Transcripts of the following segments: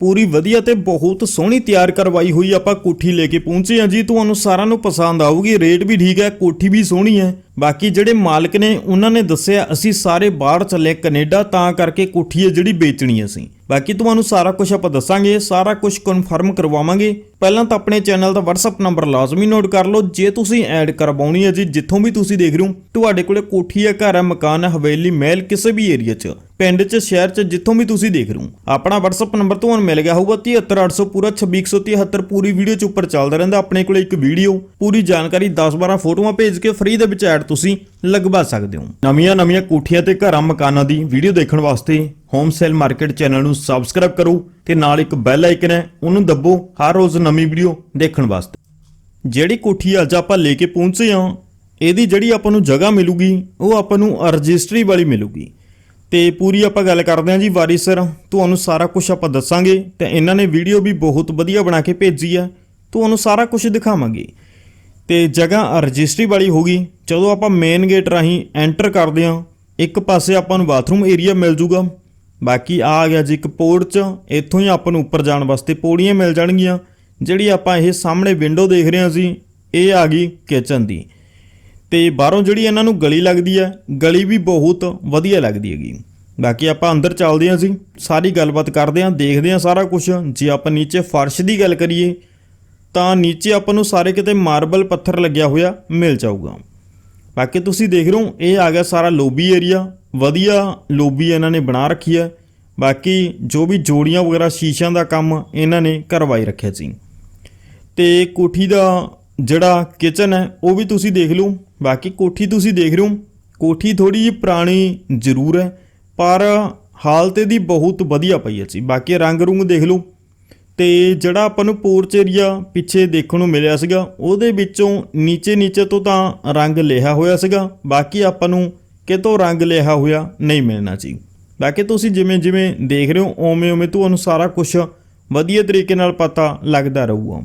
ਪੂਰੀ ਵਧੀਆ ਤੇ ਬਹੁਤ ਸੋਹਣੀ ਤਿਆਰ ਕਰਵਾਈ ਹੋਈ ਆਪਾਂ ਕੋਠੀ ਲੈ ਕੇ ਪਹੁੰਚੇ ਹਾਂ ਜੀ। ਤੁਹਾਨੂੰ ਸਾਰਿਆਂ ਨੂੰ ਪਸੰਦ ਆਊਗੀ, ਰੇਟ ਵੀ ਠੀਕ ਹੈ, ਕੋਠੀ ਵੀ ਸੋਹਣੀ ਹੈ। ਬਾਕੀ ਜਿਹੜੇ ਮਾਲਕ ਨੇ, ਉਹਨਾਂ ਨੇ ਦੱਸਿਆ, ਅਸੀਂ ਸਾਰੇ ਬਾਹਰ ਚੱਲੇ ਕੈਨੇਡਾ, ਤਾਂ ਕਰਕੇ ਕੋਠੀ ਹੈ ਜਿਹੜੀ ਵੇਚਣੀ ਅਸੀਂ। ਬਾਕੀ ਤੁਹਾਨੂੰ ਸਾਰਾ ਕੁਝ ਆਪਾਂ ਦੱਸਾਂਗੇ, ਸਾਰਾ ਕੁਝ ਕਨਫਰਮ ਕਰਵਾਵਾਂਗੇ। ਪਹਿਲਾਂ ਤਾਂ ਆਪਣੇ ਚੈਨਲ ਦਾ WhatsApp ਨੰਬਰ ਲਾਜ਼ਮੀ ਨੋਟ ਕਰ ਲਓ, ਜੇ ਤੁਸੀਂ ਐਡ ਕਰਵਾਉਣੀ ਹੈ ਜੀ, ਜਿੱਥੋਂ ਵੀ ਤੁਸੀਂ ਦੇਖ ਰਹੇ ਹੋ, ਤੁਹਾਡੇ ਕੋਲੇ ਕੋਠੀ ਹੈ, ਘਰ ਹੈ, ਮਕਾਨ ਹੈ, ਹਵੇਲੀ, ਮਹਿਲ, ਕਿਸੇ ਵੀ ਏਰੀਆ 'ਚ। ਪਿੰਡ 'ਚ, ਸ਼ਹਿਰ 'ਚ, ਜਿੱਥੋਂ ਵੀ ਤੁਸੀਂ ਦੇਖ ਰਹੇ ਹੋ। ਆਪਣਾ WhatsApp ਨੰਬਰ ਤੁਹਾਨੂੰ ਮਿਲ ਗਿਆ ਹੋਊਗਾ 73800 ਪੂਰਾ 26173 ਪੂਰੀ ਵੀਡੀਓ 'ਚ ਉੱਪਰ ਚੱਲਦਾ ਰਹਿੰਦਾ ਆਪਣੇ ਕੋਲ ਇੱਕ ਵੀਡੀਓ ਪੂਰੀ ਜਾਣਕਾਰੀ 10-12 ਫੋਟੋਆਂ ਭੇਜ ਕੇ ਫ੍ਰੀ ਦੇ ਵਿੱਚ ਐਡ ਤੁਸੀਂ ਲਗਵਾ ਸਕਦੇ ਹੋ। ਨਵੀਆਂ ਨਵੀਆਂ ਕੋਠੀਆਂ ਤੇ ਘਰਾਂ ਮਕਾਨਾਂ ਦੀ ਵੀਡੀਓ ਦੇਖਣ ਵਾਸਤੇ ਹੋਮ ਸੇਲ ਮਾਰਕੀਟ ਚੈਨਲ ਨੂੰ ਸਬਸਕ੍ਰਾਈਬ ਕਰੋ ਤੇ ਨਾਲ ਇੱਕ ਬੈਲ ਆਈਕਨ ਹੈ, ਉਹਨੂੰ ਦੱਬੋ ਹਰ ਰੋਜ਼ ਨਵੀਂ ਵੀਡੀਓ ਦੇਖਣ ਵਾਸਤੇ। ਜਿਹੜੀ ਕੋਠੀ ਅੱਜ ਆਪਾਂ ਲੈ ਕੇ ਪਹੁੰਚੇ ਹਾਂ, ਇਹਦੀ ਜਿਹੜੀ ਆਪਾਂ ਨੂੰ ਜਗ੍ਹਾ ਮਿਲੂਗੀ, ਉਹ ਆਪਾਂ ਨੂੰ ਰਜਿਸਟਰੀ ਵਾਲੀ ਮਿਲੂਗੀ। ਤੇ ਪੂਰੀ ਆਪਾਂ ਗੱਲ ਕਰਦੇ ਹਾਂ ਜੀ ਵਾਰਿਸਰ ਤੁਹਾਨੂੰ ਸਾਰਾ ਕੁਝ ਆਪਾਂ ਦੱਸਾਂਗੇ ਤੇ ਇਹਨਾਂ ਨੇ ਵੀਡੀਓ ਵੀ ਬਹੁਤ ਵਧੀਆ ਬਣਾ ਕੇ ਭੇਜੀ ਆ, ਤੁਹਾਨੂੰ ਸਾਰਾ ਕੁਝ ਦਿਖਾਵਾਂਗੇ। ਤੇ ਜਗ੍ਹਾ ਰਜਿਸਟਰੀ ਵਾਲੀ ਹੋਗੀ ਜਦੋਂ ਆਪਾਂ ਮੇਨ ਗੇਟ ਰਾਹੀਂ ਐਂਟਰ ਕਰਦੇ ਹਾਂ, ਇੱਕ ਪਾਸੇ ਆਪਾਂ ਨੂੰ ਬਾਥਰੂਮ ਏਰੀਆ ਮਿਲ ਜੂਗਾ, ਬਾਕੀ ਆ ਗਿਆ ਜੀ ਇੱਕ ਪੋਰਚ ਇੱਥੋਂ ਹੀ ਆਪਾਂ ਨੂੰ ਉੱਪਰ ਜਾਣ ਵਾਸਤੇ ਪੌੜੀਆਂ ਮਿਲ ਜਾਣਗੀਆਂ, ਜਿਹੜੀ ਆਪਾਂ ਇਹ ਸਾਹਮਣੇ ਵਿੰਡੋ ਦੇਖ ਰਹੇ ਹਾਂ ਸੀ ਇਹ ਆ ਗਈ ਕਿਚਨ ਦੀ। ਤੇ ਬਾਹਰੋਂ ਜਿਹੜੀ ਇਹਨਾਂ ਨੂੰ ਗਲੀ ਲੱਗਦੀ ਹੈ, ਗਲੀ ਵੀ ਬਹੁਤ ਵਧੀਆ ਲੱਗਦੀ ਹੈਗੀ। ਬਾਕੀ ਆਪਾਂ ਅੰਦਰ ਚੱਲਦੇ ਹਾਂ ਜੀ ਸਾਰੀ ਗੱਲਬਾਤ ਕਰਦੇ ਹਾਂ, ਦੇਖਦੇ ਹਾਂ ਸਾਰਾ ਕੁਝ ਜੇ ਆਪਾਂ ਨੀਚੇ ਫਰਸ਼ ਦੀ ਗੱਲ ਕਰੀਏ, ਤਾਂ ਨੀਚੇ ਆਪਾਂ ਨੂੰ ਸਾਰੇ ਕਿਤੇ ਮਾਰਬਲ ਪੱਥਰ ਲੱਗਿਆ ਹੋਇਆ ਮਿਲ ਜਾਊਗਾ। ਬਾਕੀ ਤੁਸੀਂ ਦੇਖ ਰਹੇ ਹੋ, ਇਹ ਆ ਗਿਆ ਸਾਰਾ ਲੋਬੀ ਏਰੀਆ ਵਧੀਆ ਲੋਬੀ ਇਹਨਾਂ ਨੇ ਬਣਾ ਰੱਖੀ ਹੈ। ਬਾਕੀ ਜੋ ਵੀ ਜੋੜੀਆਂ ਵਗੈਰਾ ਸ਼ੀਸ਼ਿਆਂ ਦਾ ਕੰਮ ਇਹਨਾਂ ਨੇ ਕਰਵਾਈ ਰੱਖਿਆ ਸੀ। ਤੇ ਕੋਠੀ ਦਾ ਜਿਹੜਾ ਕਿਚਨ ਹੈ, ਉਹ ਵੀ ਤੁਸੀਂ ਦੇਖ ਲਓ। ਬਾਕੀ ਕੋਠੀ ਤੁਸੀਂ ਦੇਖ ਰਹੇ ਹੋ। ਕੋਠੀ ਥੋੜੀ ਜਿਹੀ ਪੁਰਾਣੀ ਜ਼ਰੂਰ ਹੈ, ਪਰ ਹਾਲਤ ਇਹਦੀ ਬਹੁਤ ਵਧੀਆ ਪਈ ਹੈ ਜੀ। ਬਾਕੀ ਰੰਗ ਰੁੰਗ ਦੇਖ ਲਓ। ਤੇ ਜਿਹੜਾ ਆਪਾਂ ਨੂੰ ਪੋਰਚ ਏਰੀਆ ਪਿੱਛੇ ਦੇਖਣ ਨੂੰ ਮਿਲਿਆ ਸੀਗਾ, ਉਹਦੇ ਵਿੱਚੋਂ ਨੀਚੇ ਨੀਚੇ ਤੋਂ ਤਾਂ ਰੰਗ ਲਿਆ ਹੋਇਆ ਸੀਗਾ। ਬਾਕੀ ਆਪਾਂ ਨੂੰ ਕਿਤੋਂ ਰੰਗ ਲਿਆ ਹੋਇਆ ਨਹੀਂ ਮਿਲਣਾ ਸੀ ਬਾਕੀ ਤੁਸੀਂ ਜਿਵੇਂ ਜਿਵੇਂ ਦੇਖ ਰਹੇ ਹੋ ਓਵੇਂ ਓਵੇਂ ਤੁਹਾਨੂੰ ਸਾਰਾ ਕੁਝ ਵਧੀਆ ਤਰੀਕੇ ਨਾਲ ਪਤਾ ਲੱਗਦਾ ਰਹੂਗਾ।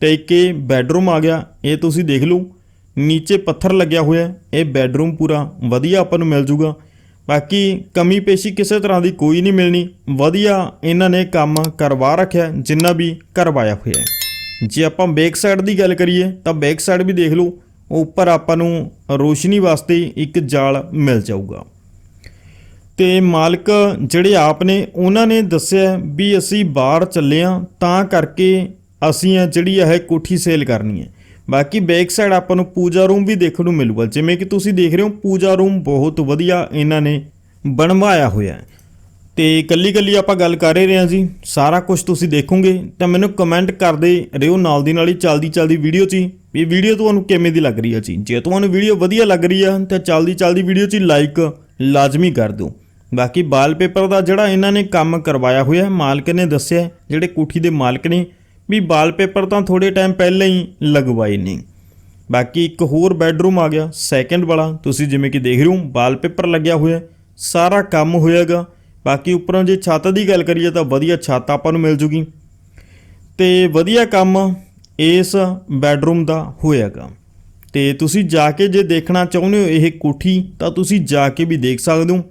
ਤੇ ਇੱਕ ਇਹ ਬੈਡਰੂਮ ਆ ਗਿਆ, ਇਹ ਤੁਸੀਂ ਦੇਖ ਲਓ। ਨੀਚੇ ਪੱਥਰ ਲੱਗਿਆ ਹੋਇਆ ਇਹ ਬੈਡਰੂਮ ਪੂਰਾ ਵਧੀਆ ਆਪਾਂ ਨੂੰ ਮਿਲ ਜੂਗਾ। ਬਾਕੀ ਕਮੀ ਪੇਸ਼ੀ ਕਿਸੇ ਤਰ੍ਹਾਂ ਦੀ ਕੋਈ ਨਹੀਂ ਮਿਲਣੀ। ਵਧੀਆ ਇਹਨਾਂ ਨੇ ਕੰਮ ਕਰਵਾ ਰੱਖਿਆ, ਜਿੰਨਾ ਵੀ ਕਰਵਾਇਆ ਹੋਇਆ ਜੇ ਆਪਾਂ ਬੈਕ ਸਾਈਡ ਦੀ ਗੱਲ ਕਰੀਏ, ਤਾਂ ਬੈਕ ਸਾਈਡ ਵੀ ਦੇਖ ਲਓ, ਉੱਪਰ ਆਪਾਂ ਨੂੰ ਰੋਸ਼ਨੀ ਵਾਸਤੇ ਇੱਕ ਜਾਲ ਮਿਲ ਜਾਊਗਾ। ਤੇ ਮਾਲਕ ਜਿਹੜੇ ਆਪ ਨੇ, ਉਹਨਾਂ ਨੇ ਦੱਸਿਆ ਵੀ ਅਸੀਂ ਬਾਹਰ ਚੱਲੇ ਆ ਤਾਂ ਕਰਕੇ ਅਸੀਂ ਇਹ ਜਿਹੜੀ ਹੈ ਕੋਠੀ ਸੇਲ ਕਰਨੀ ਹੈ। ਬਾਕੀ ਬੈਕ ਸਾਈਡ ਆਪਾਂ ਨੂੰ ਪੂਜਾ ਰੂਮ ਵੀ ਦੇਖਣ ਨੂੰ ਮਿਲੂਗਾ। ਜਿਵੇਂ ਕਿ ਤੁਸੀਂ ਦੇਖ ਰਹੇ ਹੋ, ਪੂਜਾ ਰੂਮ ਬਹੁਤ ਵਧੀਆ ਇਹਨਾਂ ਨੇ ਬਣਵਾਇਆ ਹੋਇਆ ਹੈ। ਤੇ ਕੱਲੀ ਕੱਲੀ ਆਪਾਂ ਗੱਲ ਕਰ ਰਹੇ ਹਾਂ ਜੀ। ਸਾਰਾ ਕੁਝ ਤੁਸੀਂ ਦੇਖੋਗੇ। ਤਾਂ ਮੈਨੂੰ ਕਮੈਂਟ ਕਰਦੇ ਰਹੋ ਨਾਲ ਦੀ ਨਾਲ ਹੀ ਚਲਦੀ ਚਲਦੀ ਵੀਡੀਓ 'ਚ ਹੀ। ਵੀਡੀਓ ਤੁਹਾਨੂੰ ਕਿਵੇਂ ਦੀ ਲੱਗ ਰਹੀ ਹੈ ਜੀ? ਜੇ ਤੁਹਾਨੂੰ ਵੀਡੀਓ ਵਧੀਆ ਲੱਗ ਰਹੀ ਆ, ਤਾਂ ਚਲਦੀ ਚਲਦੀ ਵੀਡੀਓ 'ਚ ਹੀ ਲਾਈਕ ਲਾਜ਼ਮੀ ਕਰ ਦਿਓ। ਬਾਕੀ ਵਾਲਪੇਪਰ ਦਾ ਜਿਹੜਾ ਇਹਨਾਂ ਨੇ ਕੰਮ ਕਰਵਾਇਆ ਹੋਇਆ ਮਾਲਕ ਨੇ ਦੱਸਿਆ ਜਿਹੜੇ ਕੋਠੀ ਦੇ ਮਾਲਕ ਨੇ ਵੀ ਵਾਲਪੇਪਰ ਤਾਂ ਥੋੜੇ ਟਾਈਮ ਪਹਿਲਾਂ ਹੀ ਲਗਵਾਏ ਨੇ। ਬਾਕੀ ਇੱਕ ਹੋਰ ਬੈੱਡਰੂਮ ਆ ਗਿਆ ਸੈਕੰਡ ਵਾਲਾ। ਤੁਸੀਂ ਜਿਵੇਂ ਕਿ ਦੇਖ ਰਹੇ ਹੋ, ਵਾਲਪੇਪਰ ਲੱਗਿਆ ਹੋਇਆ, ਸਾਰਾ ਕੰਮ ਹੋਇਆਗਾ। ਬਾਕੀ ਉੱਪਰੋਂ ਜੇ ਛੱਤ ਦੀ ਗੱਲ ਕਰੀਏ ਤਾਂ ਵਧੀਆ ਛੱਤ ਆਪਾਂ ਨੂੰ ਮਿਲ ਜੂਗੀ। ਤੇ ਵਧੀਆ ਕੰਮ ਇਸ ਬੈੱਡਰੂਮ ਦਾ ਹੋਇਆਗਾ। ਤੇ ਤੁਸੀਂ ਜਾ ਕੇ ਜੇ ਦੇਖਣਾ ਚਾਹੁੰਦੇ ਹੋ ਇਹ ਕੋਠੀ, ਤਾਂ ਤੁਸੀਂ ਜਾ ਕੇ ਵੀ ਦੇਖ ਸਕਦੇ ਹੋ।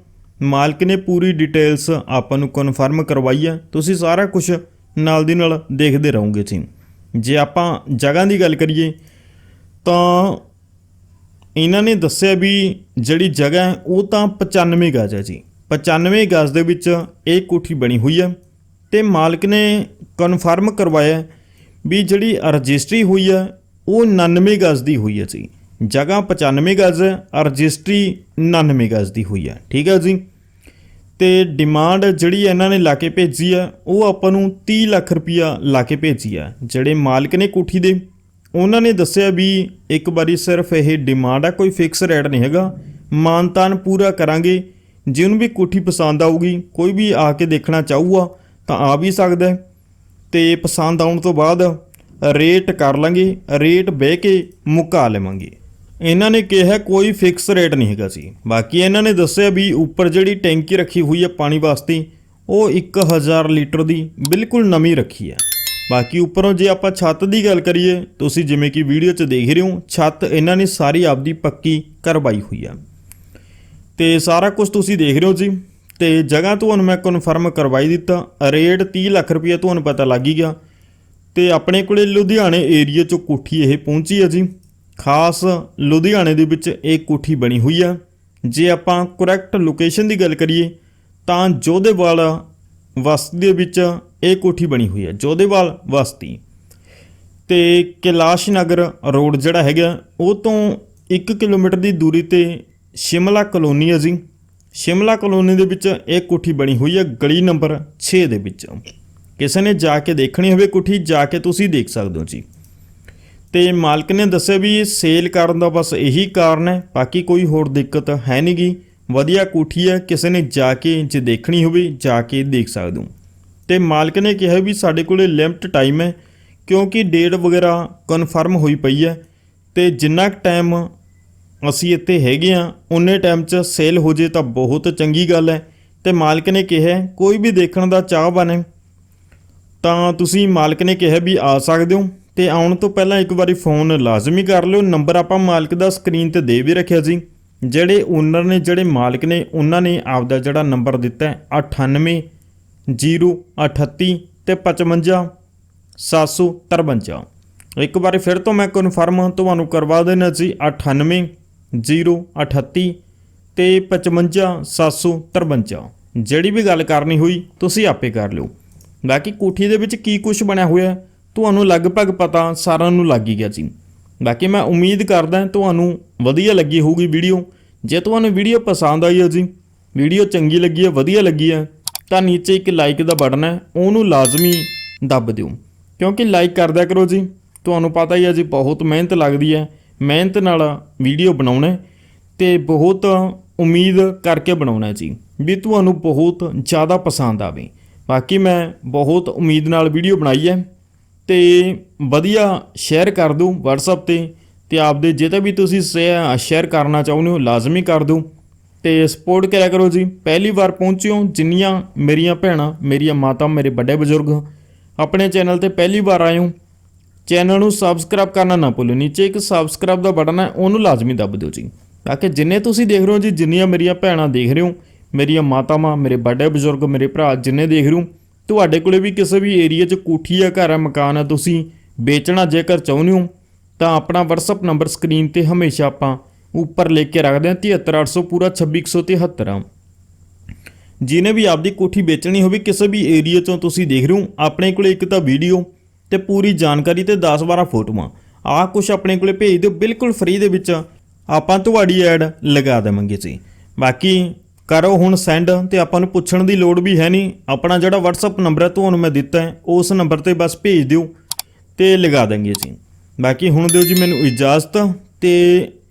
ਮਾਲਕ ਨੇ ਪੂਰੀ ਡਿਟੇਲਸ ਆਪਾਂ ਨੂੰ ਕਨਫਰਮ ਕਰਵਾਈ ਹੈ ਤੁਸੀਂ ਸਾਰਾ ਕੁਝ ਨਾਲ ਦੀ ਨਾਲ ਦੇਖਦੇ ਰਹੋਗੇ ਜੀ ਜੇ ਆਪਾਂ ਜਗ੍ਹਾ ਦੀ ਗੱਲ ਕਰੀਏ, ਤਾਂ ਇਹਨਾਂ ਨੇ ਦੱਸਿਆ ਵੀ ਜਿਹੜੀ ਜਗ੍ਹਾ ਹੈ, ਉਹ ਤਾਂ 95 ਗਜ਼ ਹੈ ਜੀ। 95 ਗਜ਼ ਦੇ ਵਿੱਚ ਇਹ ਕੋਠੀ ਬਣੀ ਹੋਈ ਹੈ ਤੇ ਮਾਲਕ ਨੇ ਕਨਫਰਮ ਕਰਵਾਇਆ ਵੀ ਜਿਹੜੀ ਰਜਿਸਟਰੀ ਹੋਈ ਹੈ, ਉਹ 99 ਗਜ਼ ਦੀ ਹੋਈ ਹੈ ਜੀ। ਜਗ੍ਹਾ 95 ਗਜ਼ ਹੈ, ਰਜਿਸਟਰੀ 99 ਗਜ਼ ਦੀ ਹੋਈ ਹੈ। ਠੀਕ ਹੈ ਜੀ? ਤੇ ਡਿਮਾਂਡ ਜਿਹੜੀ ਇਹਨਾਂ ਨੇ ਲਾ ਕੇ ਭੇਜੀ ਆ ਉਹ ਆਪਾਂ ਨੂੰ 30 ਲੱਖ ਰੁਪਇਆ ਲਾ ਕੇ ਭੇਜੀ ਆ ਜਿਹੜੇ ਮਾਲਕ ਨੇ ਕੋਠੀ ਦੇ, ਉਹਨਾਂ ਨੇ ਦੱਸਿਆ ਵੀ ਇੱਕ ਵਾਰੀ ਸਿਰਫ ਇਹ ਡਿਮਾਂਡ ਆ, ਕੋਈ ਫਿਕਸ ਰੇਟ ਨਹੀਂ ਹੈਗਾ। ਮਾਨਤਾਨ ਪੂਰਾ ਕਰਾਂਗੇ। ਜਿਹਨੂੰ ਵੀ ਕੋਠੀ ਪਸੰਦ ਆਊਗੀ, ਕੋਈ ਵੀ ਆ ਕੇ ਦੇਖਣਾ ਚਾਹੂਗਾ, ਤਾਂ ਆ ਵੀ ਸਕਦਾ ਹੈ। ਤੇ ਪਸੰਦ ਆਉਣ ਤੋਂ ਬਾਅਦ ਰੇਟ ਕਰ ਲਾਂਗੇ ਰੇਟ ਬਹਿ ਕੇ ਮੁਕਾ ਲਵਾਂਗੇ। ਇਹਨਾਂ ਨੇ ਕਿਹਾ ਕੋਈ ਫਿਕਸ ਰੇਟ ਨਹੀਂ ਹੈਗਾ ਸੀ। ਬਾਕੀ ਇਹਨਾਂ ਨੇ ਦੱਸਿਆ ਵੀ ਉੱਪਰ ਜਿਹੜੀ ਟੈਂਕੀ ਰੱਖੀ ਹੋਈ ਹੈ ਪਾਣੀ ਵਾਸਤੇ, ਉਹ 1000 ਲੀਟਰ ਦੀ ਬਿਲਕੁਲ ਨਵੀਂ ਰੱਖੀ ਹੈ। ਬਾਕੀ ਉੱਪਰੋਂ ਜੇ ਆਪਾਂ ਛੱਤ ਦੀ ਗੱਲ ਕਰੀਏ, ਤੁਸੀਂ ਜਿਵੇਂ ਕਿ ਵੀਡੀਓ 'ਚ ਦੇਖ ਰਹੇ ਹੋ, ਛੱਤ ਇਹਨਾਂ ਨੇ ਸਾਰੀ ਆਪਦੀ ਪੱਕੀ ਕਰਵਾਈ ਹੋਈ ਆ। ਤੇ ਸਾਰਾ ਕੁਝ ਤੁਸੀਂ ਦੇਖ ਰਹੇ ਹੋ ਜੀ। ਤੇ ਜਗ੍ਹਾ ਤੁਹਾਨੂੰ ਮੈਂ ਕਨਫਰਮ ਕਰਵਾਈ ਦਿੱਤਾ, ਰੇਟ 30 ਲੱਖ ਰੁਪਏ ਤੁਹਾਨੂੰ ਪਤਾ ਲੱਗ ਹੀ ਗਿਆ। ਤੇ ਆਪਣੇ ਕੋਲੇ ਲੁਧਿਆਣੇ ਏਰੀਆ ਚੋਂ ਕੋਠੀ ਇਹ ਪਹੁੰਚੀ ਹੈ ਜੀ। ਖਾਸ ਲੁਧਿਆਣੇ ਦੇ ਵਿੱਚ ਇਹ ਕੋਠੀ ਬਣੀ ਹੋਈ ਆ। ਜੇ ਆਪਾਂ ਕਰੈਕਟ ਲੋਕੇਸ਼ਨ ਦੀ ਗੱਲ ਕਰੀਏ, ਤਾਂ ਜੋਧੇਵਾਲ ਵਸਤੀ ਦੇ ਵਿੱਚ ਇਹ ਕੋਠੀ ਬਣੀ ਹੋਈ ਹੈ ਜੋਧੇਵਾਲ ਵਸਤੀ। ਤੇ ਕੈਲਾਸ਼ ਨਗਰ ਰੋਡ ਜਿਹੜਾ ਹੈਗਾ, ਉਹ ਤੋਂ 1 ਕਿਲੋਮੀਟਰ ਦੀ ਦੂਰੀ ਤੇ ਸ਼ਿਮਲਾ ਕਲੋਨੀ ਹੈ ਜੀ। ਸ਼ਿਮਲਾ ਕਲੋਨੀ ਦੇ ਵਿੱਚ ਇਹ ਕੋਠੀ ਬਣੀ ਹੋਈ ਹੈ ਗਲੀ ਨੰਬਰ 6 ਦੇ ਵਿੱਚ। ਕਿਸੇ ਨੇ ਜਾ ਕੇ ਦੇਖਣੀ ਹੋਵੇ ਕੋਠੀ, ਜਾ ਕੇ ਤੁਸੀਂ ਦੇਖ ਸਕਦੇ ਹੋ ਜੀ। ਤੇ ਮਾਲਕ ਨੇ ਦੱਸਿਆ ਵੀ ਇਹ ਸੇਲ ਕਰਨ ਦਾ ਬਸ ਇਹੀ ਕਾਰਨ ਹੈ, ਬਾਕੀ ਕੋਈ ਹੋਰ ਦਿੱਕਤ ਹੈ ਨਹੀਂਗੀ ਵਧੀਆ ਕੋਠੀ ਹੈ, ਕਿਸੇ ਨੇ ਜਾ ਕੇ ਜੇ ਦੇਖਣੀ ਹੋਵੇ, ਜਾ ਕੇ ਦੇਖ ਸਕਦੇ ਹੋ। ਤੇ ਮਾਲਕ ਨੇ ਕਿਹਾ ਵੀ ਸਾਡੇ ਕੋਲੇ ਲਿਮਟ ਟਾਈਮ ਹੈ, ਕਿਉਂਕਿ ਡੇਟ ਵਗੈਰਾ ਕਨਫਰਮ ਹੋਈ ਪਈ ਹੈ ਤੇ ਜਿੰਨਾ ਕੁ ਟਾਈਮ ਅਸੀਂ ਇੱਥੇ ਹੈਗੇ ਆ ਉਨੇ ਟਾਈਮ 'ਚ ਸੇਲ ਹੋ ਜੇ ਤਾਂ ਬਹੁਤ ਚੰਗੀ ਗੱਲ ਹੈ। ਤੇ ਮਾਲਕ ਨੇ ਕਿਹਾ, ਕੋਈ ਵੀ ਦੇਖਣ ਦਾ ਚਾਹਵਾਨ ਹੈ, ਤਾਂ ਤੁਸੀਂ ਮਾਲਕ ਨੇ ਕਿਹਾ ਵੀ ਆ ਸਕਦੇ ਹੋ। ਤੇ ਆਉਣ ਤੋਂ ਪਹਿਲਾਂ ਇੱਕ ਵਾਰੀ ਫੋਨ ਲਾਜ਼ਮੀ ਕਰ ਲਿਓ। ਨੰਬਰ ਆਪਾਂ ਮਾਲਕ ਦਾ ਸਕਰੀਨ ਤੇ ਦੇ ਵੀ ਰੱਖਿਆ ਸੀ। ਜਿਹੜੇ ਓਨਰ ਨੇ ਜਿਹੜੇ ਮਾਲਕ ਨੇ ਉਹਨਾਂ ਨੇ ਆਪਦਾ ਜਿਹੜਾ ਨੰਬਰ ਦਿੱਤਾ ਹੈ 98 038 ਤੇ 55 753 ਇੱਕ ਵਾਰੀ ਫਿਰ ਤੋਂ ਮੈਂ ਕਨਫਰਮ ਤੁਹਾਨੂੰ ਕਰਵਾ ਦੇਣਾ ਸੀ 98 038 ਤੇ 55 753 ਜਿਹੜੀ ਵੀ ਗੱਲ ਕਰਨੀ ਹੋਈ ਤੁਸੀਂ ਆਪੇ ਕਰ ਲਿਓ। ਬਾਕੀ ਕੋਠੀ ਦੇ ਵਿੱਚ ਕੀ ਕੁਝ ਬਣਿਆ ਹੋਇਆ ਹੈ, ਤੁਹਾਨੂੰ ਲਗਭਗ ਪਤਾ ਸਾਰਿਆਂ ਨੂੰ ਲੱਗ ਹੀ ਗਿਆ ਜੀ ਬਾਕੀ ਮੈਂ ਉਮੀਦ ਕਰਦਾ ਤੁਹਾਨੂੰ ਵਧੀਆ ਲੱਗੀ ਹੋਊਗੀ ਵੀਡੀਓ। ਜੇ ਤੁਹਾਨੂੰ ਵੀਡੀਓ ਪਸੰਦ ਆਈ ਹੈ ਜੀ, ਵੀਡੀਓ ਚੰਗੀ ਲੱਗੀ ਹੈ, ਵਧੀਆ ਲੱਗੀ ਹੈ, ਤਾਂ ਨੀਚੇ ਇੱਕ ਲਾਈਕ ਦਾ ਬਟਨ ਹੈ, ਉਹਨੂੰ ਲਾਜ਼ਮੀ ਦੱਬ ਦਿਓ। ਕਿਉਂਕਿ ਲਾਈਕ ਕਰਦਿਆ ਕਰੋ ਜੀ, ਤੁਹਾਨੂੰ ਪਤਾ ਹੀ ਹੈ ਜੀ, ਬਹੁਤ ਮਿਹਨਤ ਲੱਗਦੀ ਹੈ, ਮਿਹਨਤ ਨਾਲ ਵੀਡੀਓ ਬਣਾਉਣਾ ਹੈ, ਤੇ ਬਹੁਤ ਉਮੀਦ ਕਰਕੇ ਬਣਾਉਣਾ ਜੀ, ਵੀ ਤੁਹਾਨੂੰ ਬਹੁਤ ਜ਼ਿਆਦਾ ਪਸੰਦ ਆਵੇ। ਬਾਕੀ ਮੈਂ ਬਹੁਤ ਉਮੀਦ ਨਾਲ ਵੀਡੀਓ ਬਣਾਈ ਹੈ। ਤੇ ਵਧੀਆ ਸ਼ੇਅਰ ਕਰ ਦਿਓ WhatsApp ਤੇ ਤੇ ਆਪਦੇ ਜਿੱਤੇ ਵੀ ਤੁਸੀਂ ਸ਼ੇਅਰ ਕਰਨਾ ਚਾਹੁੰਦੇ ਹੋ, ਲਾਜ਼ਮੀ ਕਰ ਦਿਓ ਤੇ ਸਪੋਰਟ ਕਰਿਆ ਕਰੋ ਜੀ। ਪਹਿਲੀ ਵਾਰ ਪਹੁੰਚਿਓ ਜਿੰਨੀਆਂ ਮੇਰੀਆਂ ਭੈਣਾਂ, ਮੇਰੀਆਂ ਮਾਤਾ, ਮੇਰੇ ਵੱਡੇ ਬਜ਼ੁਰਗ ਆਪਣੇ ਚੈਨਲ ਤੇ ਪਹਿਲੀ ਵਾਰ ਆਏ ਹੋ ਚੈਨਲ ਨੂੰ ਸਬਸਕ੍ਰਾਈਬ ਕਰਨਾ ਨਾ ਭੁੱਲੋ। ਨੀਚੇ ਇੱਕ ਸਬਸਕ੍ਰਾਈਬ ਦਾ ਬਟਨ ਹੈ, ਉਹਨੂੰ ਲਾਜ਼ਮੀ ਦੱਬ ਦਿਓ ਜੀ। ਤਾਂ ਕਿ ਜਿੰਨੇ ਤੁਸੀਂ ਦੇਖ ਰਹੇ ਹੋ ਜੀ, ਜਿੰਨੀਆਂ ਮੇਰੀਆਂ ਭੈਣਾਂ ਦੇਖ ਰਹੇ ਹੋ, ਮੇਰੀਆਂ ਮਾਤਾਵਾਂ, ਮੇਰੇ ਵੱਡੇ ਬਜ਼ੁਰਗ, ਮੇਰੇ ਭਰਾ ਜਿੰਨੇ ਦੇਖ ਰਹੇ ਹੋ ਤੁਹਾਡੇ ਕੋਲੇ ਵੀ ਕਿਸੇ ਵੀ ਏਰੀਆ 'ਚ ਕੋਠੀ ਆ ਘਰ ਆ, ਮਕਾਨ ਆ, ਤੁਸੀਂ ਵੇਚਣਾ ਜੇਕਰ ਚਾਹੁੰਦੇ ਹੋ, ਤਾਂ ਆਪਣਾ WhatsApp ਨੰਬਰ ਸਕਰੀਨ ਤੇ ਹਮੇਸ਼ਾ ਆਪਾਂ ਉੱਪਰ ਲਿਖ ਕੇ ਰੱਖਦੇ ਹਾਂ 73800 ਪੂਰਾ 2673 ਆ। ਜਿਹਨੇ ਵੀ ਆਪਦੀ ਕੋਠੀ ਵੇਚਣੀ ਹੋਵੇ, ਕਿਸੇ ਵੀ ਏਰੀਆ ਚੋਂ ਤੁਸੀਂ ਦੇਖ ਰਹੇ ਹੋ, ਆਪਣੇ ਕੋਲੇ ਇੱਕ ਤਾਂ ਵੀਡੀਓ ਤੇ ਪੂਰੀ ਜਾਣਕਾਰੀ ਤੇ 10-12 ਫੋਟੋਆਂ। ਆਹ ਕੁਝ ਆਪਣੇ ਕੋਲੇ ਭੇਜ ਦਿਓ, ਬਿਲਕੁਲ ਫ੍ਰੀ ਦੇ ਵਿੱਚ ਆਪਾਂ ਤੁਹਾਡੀ ਐਡ ਲਗਾ ਦੇਵਾਂਗੇ ਜੀ। ਬਾਕੀ ਕਰੋ ਹੁਣ ਸੈਂਡ ਤੇ ਆਪਾਂ ਨੂੰ ਪੁੱਛਣ ਦੀ ਲੋੜ ਵੀ ਹੈ ਨਹੀਂ। ਆਪਣਾ ਜਿਹੜਾ WhatsApp ਨੰਬਰ ਹੈ ਤੁਹਾਨੂੰ ਮੈਂ ਦਿੱਤਾ ਹੈ। ਉਸ ਨੰਬਰ ਤੇ ਬਸ ਭੇਜ ਦਿਓ ਤੇ ਲਗਾ ਦਾਂਗੇ ਜੀ ਬਾਕੀ ਹੁਣ ਦਿਓ ਜੀ ਮੈਨੂੰ ਇਜਾਜ਼ਤ ਤੇ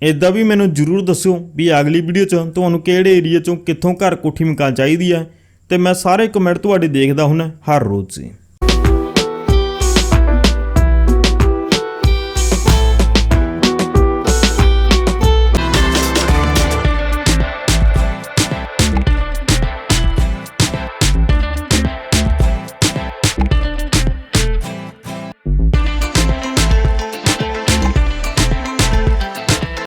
ਇਦਾਂ ਵੀ ਮੈਨੂੰ ਜਰੂਰ ਦੱਸਿਓ ਵੀ ਅਗਲੀ ਵੀਡੀਓ 'ਚ ਤੁਹਾਨੂੰ ਕਿਹੜੇ ਏਰੀਆ 'ਚੋਂ ਕਿੱਥੋਂ ਘਰ ਕੋਠੀ ਮਕਾਨ ਚਾਹੀਦੀ ਹੈ। ਤੇ ਮੈਂ ਸਾਰੇ ਕਮੈਂਟ ਤੁਹਾਡੇ ਦੇਖਦਾ ਹੁੰਨਾ ਹਰ ਰੋਜ਼ ਜੀ।